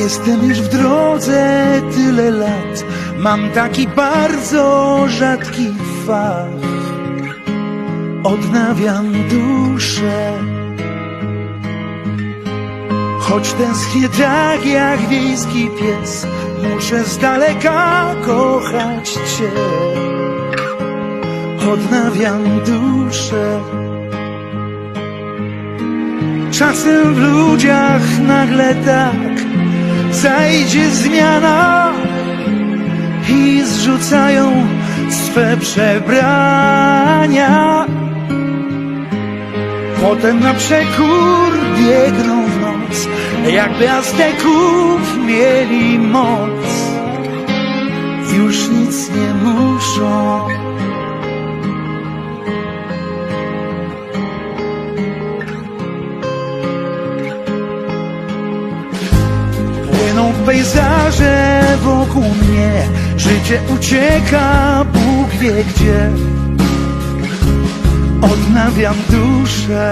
Jestem już w drodze tyle lat, mam taki bardzo rzadki fach. Odnawiam duszę, choć tęsknię tak jak wiejski pies, muszę z daleka kochać Cię. Odnawiam duszę. Czasem w ludziach nagle tak zajdzie zmiana i zrzucają swe przebrania. Potem na przekór biegną w noc, jakby Azteków mieli moc. Już nic nie muszą. Płyną pejzaże wokół mnie. Życie ucieka, Bóg wie gdzie. Odnawiam duszę